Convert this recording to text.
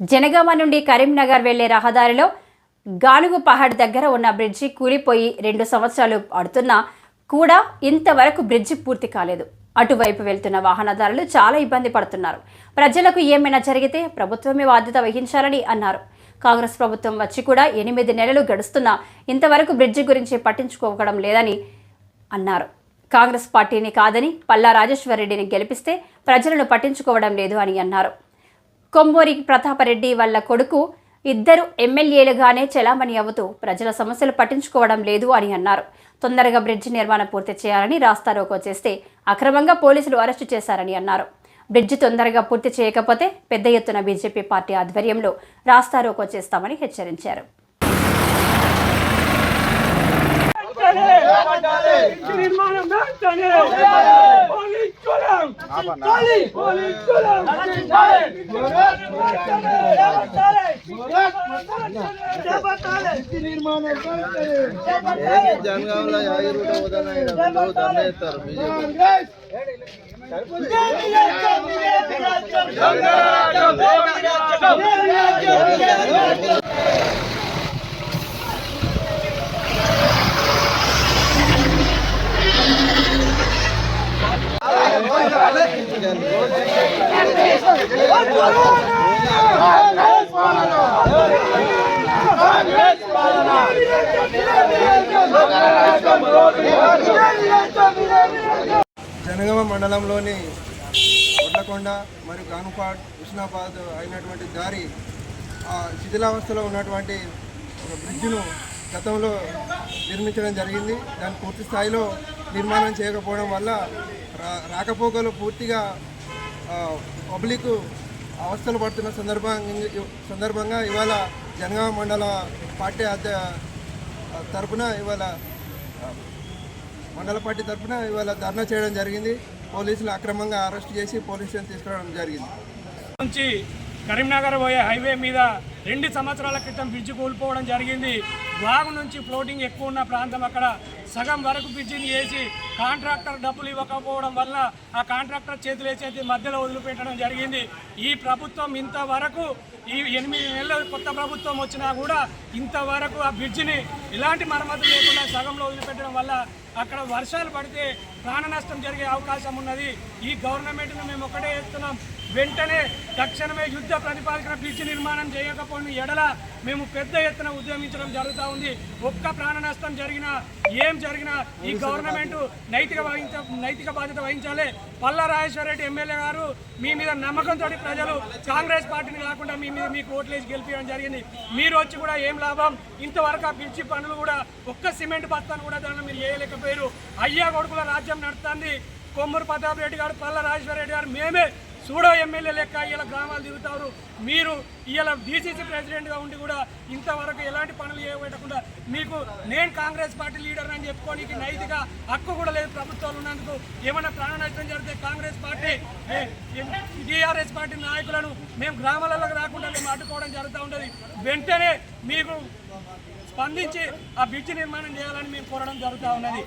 జనగామ నుండి కరీంనగర్ వెళ్ళే రహదారిలో గానుగు పహాడ్ దగ్గర ఉన్న బ్రిడ్జి కూలిపోయి రెండు సంవత్సరాలు పడుతున్నా కూడా ఇంతవరకు బ్రిడ్జి పూర్తి కాలేదు. అటువైపు వెళ్తున్న వాహనదారులు చాలా ఇబ్బంది పడుతున్నారు. ప్రజలకు ఏమైనా జరిగితే ప్రభుత్వమే బాధ్యత వహించాలని అన్నారు. కాంగ్రెస్ ప్రభుత్వం వచ్చి కూడా ఎనిమిది నెలలు గడుస్తున్నా ఇంతవరకు బ్రిడ్జి గురించి పట్టించుకోవడం లేదని అన్నారు. కాంగ్రెస్ పార్టీని కాదని పల్లా రాజేశ్వరరెడ్డిని గెలిపిస్తే ప్రజలను పట్టించుకోవడం లేదు అని అన్నారు. కొమ్మూరి ప్రతాపరెడ్డి వాళ్ళ కొడుకు ఇద్దరు ఎమ్మెల్యేలుగానే చెలామణి అవుతూ ప్రజల సమస్యలు పట్టించుకోవడం లేదు అని అన్నారు తొందరగా బ్రిడ్జి నిర్మాణం పూర్తి చేయాలని రాస్తారోకో చేస్తే అక్రమంగా పోలీసులు అరెస్టు చేశారని అన్నారు బ్రిడ్జి తొందరగా పూర్తి చేయకపోతే పెద్ద ఎత్తున బీజేపీ పార్టీ ఆధ్వర్యంలో రాస్తారోకో చేస్తామని హెచ్చరించారు నిర్మాణం వెంటనే పోలీస్ కులం పోలీస్ కులం నిర్మాణం జనగాంలో యాగి రూట్ పోతాను దండ ఎత్తారు బీజేపీ జనగామ మండలంలోని ఒడ్లకొండ మరియు కానుపాడ్ హుస్నాబాద్ అయినటువంటి దారి ఆ శిథిలావస్థలో ఉన్నటువంటి ఒక బ్రిడ్జ్ను గతంలో నిర్మించడం జరిగింది. దాన్ని పూర్తి స్థాయిలో నిర్మాణం చేయకపోవడం వల్ల రా రాకపోకలు పూర్తిగా పబ్లిక్ అవస్థలు పడుతున్న సందర్భంగా సందర్భంగా ఇవాళ జనగామ మండల పార్టీ అధ్య తరపున ఇవాళ మండల పార్టీ తరఫున ఇవాళ ధర్నా చేయడం జరిగింది. పోలీసులు అక్రమంగా అరెస్ట్ చేసి పోలీస్ స్టేషన్ తీసుకురావడం జరిగింది. కరీంనగర్ పోయే హైవే మీద రెండు సంవత్సరాల క్రితం బ్రిడ్జ్ కోల్పోవడం జరిగింది. వాగు నుంచి ఫ్లోటింగ్ ఎక్కువ ఉన్న ప్రాంతం అక్కడ. సగం వరకు బ్రిడ్జిని వేసి కాంట్రాక్టర్ డబ్బులు ఇవ్వకపోవడం వల్ల ఆ కాంట్రాక్టర్ చేతులు వేసేది మధ్యలో వదిలిపెట్టడం జరిగింది. ఈ ప్రభుత్వం ఇంతవరకు ఈ ఎనిమిది నెలలు కొత్త ప్రభుత్వం వచ్చినా కూడా ఇంతవరకు ఆ బ్రిడ్జిని ఎలాంటి మరమ్మతు లేకుండా సగంలో వదిలిపెట్టడం వల్ల అక్కడ వర్షాలు పడితే ప్రాణ నష్టం జరిగే అవకాశం ఉన్నది. ఈ గవర్నమెంట్ను మేము ఒకటే చేస్తున్నాం. వెంటనే తక్షణమే యుద్ధ ప్రతిపాదన బ్రిడ్జ్ నిర్మాణం చేయకపోయిన ఎడల మేము పెద్ద ఎత్తున ఉద్యమించడం జరుగుతూ ఉంది. ఒక్క ప్రాణ నష్టం జరిగినా ఏం జరిగినా ఈ గవర్నమెంట్ నైతిక వహించ నైతిక బాధ్యత వహించాలి. పల్లా రాజేశ్వర రెడ్డి ఎమ్మెల్యే గారు మీ మీద నమ్మకంతో ప్రజలు కాంగ్రెస్ పార్టీని కాకుండా మీ మీద మీకు ఓట్లేసి గెలిపించడం జరిగింది. మీరు వచ్చి కూడా ఏం లాభం? ఇంతవరకు ఆ బ్రిడ్జి పనులు కూడా ఒక్క సిమెంట్ బస్తాను కూడా దానిలో మీరు చేయలేకపోయారు అయ్యా కొడుకుల రాజ్యం నడుస్తుంది. కొమ్మూరు ప్రతాప్ రెడ్డి గారు పల్ల రాజేశ్వర రెడ్డి గారు మేమే సూడో ఎమ్మెల్యే లెక్క ఇలా గ్రామాలు తిరుగుతారు. మీరు ఇలా డీసీసీ ప్రెసిడెంట్గా ఉండి కూడా ఇంతవరకు ఎలాంటి పనులు చేయబెట్టకుండా మీకు నేను కాంగ్రెస్ పార్టీ లీడర్ అని చెప్పుకోనికి నైతిక హక్కు కూడా లేదు ప్రభుత్వాలు ఉన్నందుకు. ఏమైనా ప్రాణ నష్టం జరిగితే కాంగ్రెస్ పార్టీ టీఆర్ఎస్ పార్టీ నాయకులను మేము గ్రామాలలోకి రాకుండా మేము అడ్డుకోవడం జరుగుతూ ఉంటుంది వెంటనే మీకు స్పందించి ఆ బ్రిడ్జ్ నిర్మాణం చేయాలని మేము కోరడం జరుగుతూ ఉన్నది.